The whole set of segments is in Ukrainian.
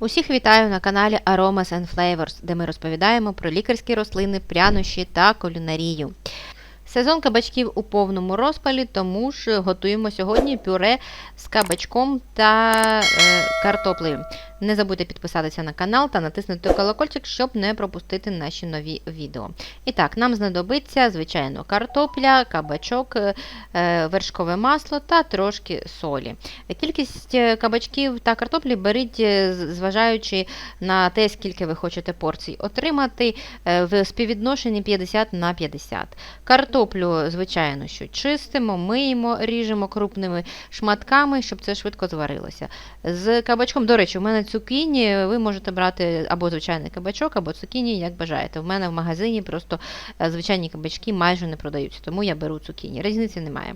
Усіх вітаю на каналі Aromas and Flavors, де ми розповідаємо про лікарські рослини, прянощі та кулінарію. Сезон кабачків у повному розпалі, тому ж готуємо сьогодні пюре з кабачком та е, картоплею. Не забудьте підписатися на канал та натиснути колокольчик, щоб не пропустити наші нові відео. І так, нам знадобиться, звичайно, картопля, кабачок, е, е, вершкове масло та трошки солі. Кількість е, кабачків та картоплі беріть, зважаючи на те, скільки ви хочете порцій отримати, в співвідношенні 50 на 50. Картоплю, звичайно, що чистимо, миємо, ріжемо крупними шматками, щоб це швидко зварилося. З кабачком, до речі, у мене цукіні, ви можете брати або звичайний кабачок, або цукіні, як бажаєте. В мене в магазині просто е, звичайні кабачки майже не продаються, тому я беру цукіні. Різниці немає.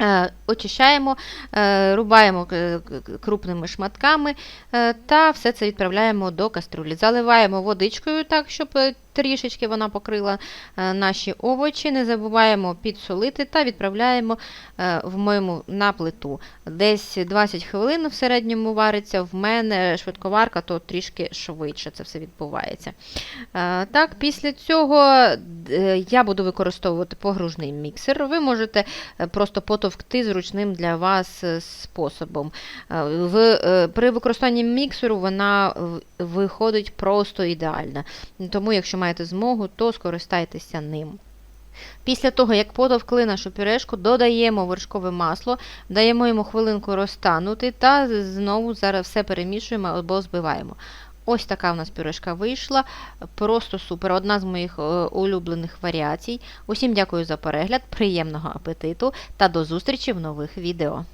Е, Очищаємо, е, рубаємо крупними шматками та все це відправляємо до каструлі. Заливаємо водичкою так, щоб трішечки вона покрила е, наші овочі. Не забуваємо підсолити та відправляємо е, в моєму на плиту. Десь 20 хвилин в середньому вариться. В мене швидковарка, то трішки швидше це все відбувається. Е, Так, після цього я буду використовувати погружний міксер. Ви можете просто потовкти зручним для вас способом. При використанні міксеру вона виходить просто ідеальна. Тому, якщо маєте змогу, то скористайтеся ним. Після того, як потовкли нашу пюрешку, додаємо вершкове масло, даємо йому хвилинку розтанути та знову зараз все перемішуємо або збиваємо. Ось така в нас пюрешка вийшла. Просто супер. Одна з моїх е, улюблених варіацій. Усім дякую за перегляд, приємного апетиту та до зустрічі в нових відео.